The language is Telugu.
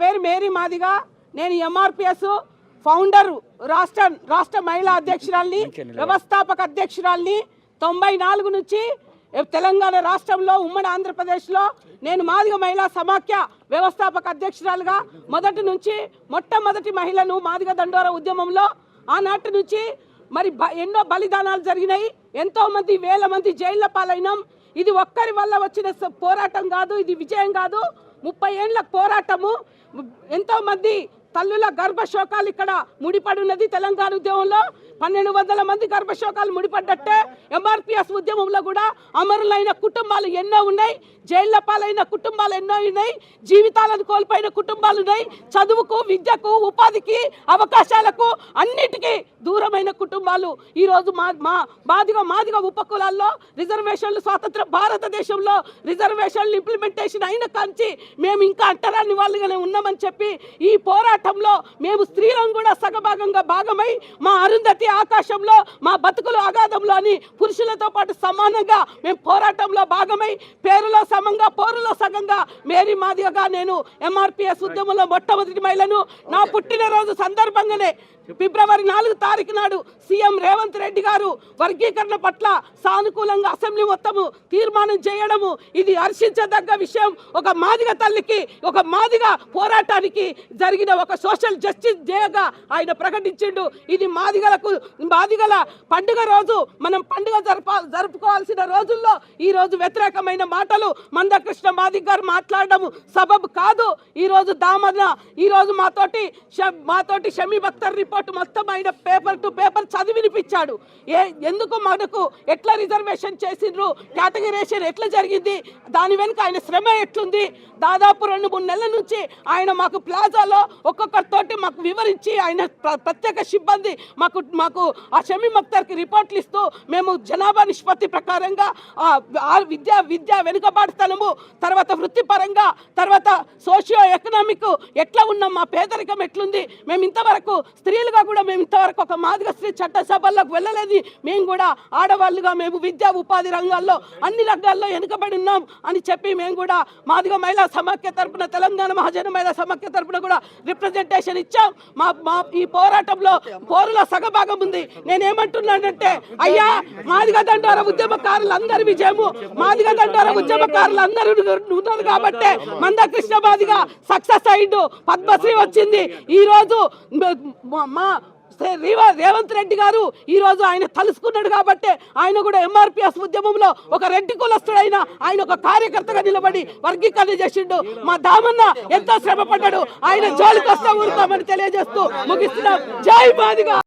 పేరు మేరీ మాదిగా. నేను ఎంఆర్పిఎస్ ఫౌండర్ రాష్ట్ర రాష్ట్ర మహిళా అధ్యక్షురాల్ని వ్యవస్థాపక అధ్యక్షురాల్ని తొంభై నాలుగు నుంచి తెలంగాణ రాష్ట్రంలో ఉమ్మడి ఆంధ్రప్రదేశ్లో నేను మాదిగ మహిళా సమాఖ్య వ్యవస్థాపక అధ్యక్షురాలుగా మొదటి నుంచి మొట్టమొదటి మహిళను మాదిగ దండోర ఉద్యమంలో ఆనాటి నుంచి మరి ఎన్నో బలిదానాలు జరిగినాయి. ఎంతో మంది వేల మంది జైళ్ళ పాలైనాం. ఇది ఒక్కరి వల్ల వచ్చిన పోరాటం కాదు ఇది విజయం కాదు. ముప్పై ఏళ్ళ పోరాటము. ఎంతో మంది తల్లుల గర్భశోకాలు ఇక్కడ ముడిపడి ఉన్నది తెలంగాణ ఉద్యమంలో. పన్నెండు వందల మంది గర్భశోకాలు ముడిపడ్డట్టే ఎంఆర్పిఎస్ ఉద్యమంలో కూడా అమరులైన కుటుంబాలు ఎన్నో ఉన్నాయి జైళ్ళ పాలైన కుటుంబాలు ఎన్నో ఉన్నాయి జీవితాలను కోల్పోయిన కుటుంబాలు ఉన్నాయి చదువుకు విద్యకు ఉపాధికి అవకాశాలకు అన్నిటికీ దూరమైన కుటుంబాలు. ఈరోజు మా మా మాదిగ మాదిగ ఉపకులాల్లో రిజర్వేషన్లు స్వాతంత్ర భారతదేశంలో రిజర్వేషన్లు ఇంప్లిమెంటేషన్ అయిన కాంచి మేము ఇంకా అంటరాని వాళ్ళుగానే ఉన్నామని చెప్పి ఈ పోరాటంలో మేము స్త్రీలం కూడా సగభాగంగా భాగమై మా అరుంధతి ఆకాశంలో మా బతుకులు అగాధంలో అని పురుషులతో పాటు సమానంగా మేము పోరాటంలో భాగమై పేరులో సమంగా పోరులో సగంగా మేరీ మాదిగగా నేను ఎంఆర్పిఎస్ ఉద్యమంలో మొట్టమొదటి మహిళను. నా పుట్టినరోజు సందర్భంగానే ఫిబ్రవరి నాలుగు తారీఖు నాడు సీఎం రేవంత్ రెడ్డి గారు వర్గీకరణ పట్ల సానుకూలంగా అసెంబ్లీ మొత్తము తీర్మానం చేయడము ఇది హర్షించదగ్గ విషయం. ఒక మాదిగ తల్లికి ఒక మాదిగ పోరాటానికి జరిగిన ఒక సోషల్ జస్టిస్ డేగా ఆయన ప్రకటించిండు. ఇది మాదిగలకు మాదిగల పండుగ రోజు మనం పండుగ జరప జరుపుకోవాల్సిన రోజుల్లో ఈ రోజు వ్యతిరేకమైన మాటలు మందకృష్ణ మాదిక్ గారు మాట్లాడడం సబబ్ కాదు. ఈ రోజు దామన ఈ రోజు మాతోటి మాతోటి షమీ బక్తర్ రిపోర్ట్ మొత్తం ఆయన పేపర్ టు పేపర్ చదివి వినిపించాడు. ఏ ఎందుకు మనకు ఎట్లా రిజర్వేషన్ చేసిండ్రు? కేటగిరేషన్ ఎట్లా జరిగింది? దాని వెనుక ఆయన శ్రమ ఎట్లుంది? దాదాపు రెండు మూడు నెలల నుంచి ఆయన మాకు ప్లాజాలో ఒక్కొక్కరితోటి మాకు వివరించి ఆయన ప్ర- ప్రత్యేక సిబ్బంది మాకు మాకు ఆ షమీ మక్తర్కి రిపోర్ట్లు ఇస్తూ మేము జనాభా నిష్పత్తి ప్రకారంగా విద్యా విద్యా వెనుకబాటుతనము తర్వాత వృత్తిపరంగా తర్వాత సోషియో ఎకనామిక్ ఎట్లా ఉన్నాం మా పేదరికం ఎట్లుంది మేము ఇంతవరకు స్త్రీలుగా కూడా మేము ఇంతవరకు ఒక మాదిగ స్త్రీ చట్టసభల్లోకి వెళ్ళలేదు. మేము కూడా ఆడవాళ్ళుగా మేము విద్యా ఉపాధి రంగాల్లో అన్ని రంగాల్లో వెనుకబడి ఉన్నాం అని చెప్పి మేము కూడా మాదిగ మహిళా సమాఖ్య తరపున తెలంగాణ మహాజన మహిళా సమాఖ్య తరపున కూడా రిప్రజెంటేషన్ ఇచ్చాం. మా మా ఈ పోరాటంలో పోరులో సగభాగం ఉంది. నేనేమంటున్నానంటే అయ్యా మాదిగ దండోర ఉద్యమకారులు అందరి విజయము మాదిగ దండోర ఉద్యమకారులు అందరూ ఉన్నారు కాబట్టి మందకృష్ణ మాదిగ సక్సెస్ అయిండు. పద్మశ్రీ వచ్చింది. ఈ రోజు మా రేవంత్ రెడ్డి గారు ఈ రోజు ఆయన తలుసుకున్నాడు కాబట్టి ఆయన కూడా ఎంఆర్పిఎస్ ఉద్యమంలో ఒక రెడ్డి కులస్తుడైన ఆయన ఒక కార్యకర్తగా నిలబడి వర్గీకరణ చేసిండు. మా దామన్న ఎంతో శ్రమ పడ్డాడు ఆయన జోలికి వస్తా ఊరుతామని తెలియజేస్తూ ముగిస్తున్నాం. జై మాదిగా!